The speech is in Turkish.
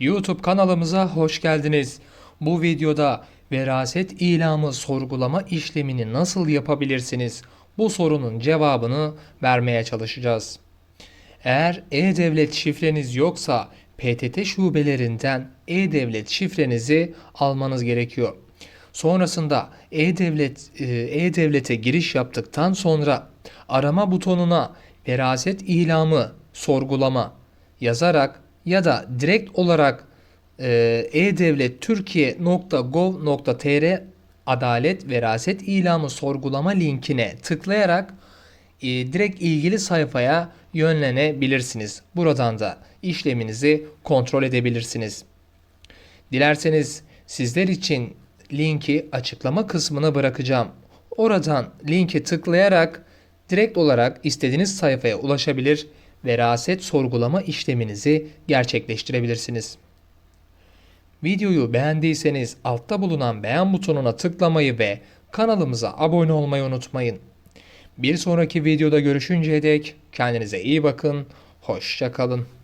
YouTube kanalımıza hoş geldiniz. Bu videoda veraset ilamı sorgulama işlemini nasıl yapabilirsiniz? Bu sorunun cevabını vermeye çalışacağız. Eğer e-devlet şifreniz yoksa PTT şubelerinden e-devlet şifrenizi almanız gerekiyor. Sonrasında e-devlet e, e-devlete giriş yaptıktan sonra arama butonuna veraset ilamı sorgulama yazarak ya da direkt olarak e, e-devlet-türkiye.gov.tr adalet veraset ilamı sorgulama linkine tıklayarak e, direkt ilgili sayfaya yönlenebilirsiniz. Buradan da işleminizi kontrol edebilirsiniz. Dilerseniz sizler için linki açıklama kısmına bırakacağım. Oradan linki tıklayarak direkt olarak istediğiniz sayfaya ulaşabilir, veraset sorgulama işleminizi gerçekleştirebilirsiniz. Videoyu beğendiyseniz altta bulunan beğen butonuna tıklamayı ve kanalımıza abone olmayı unutmayın. Bir sonraki videoda görüşünceye dek kendinize iyi bakın, hoşça kalın.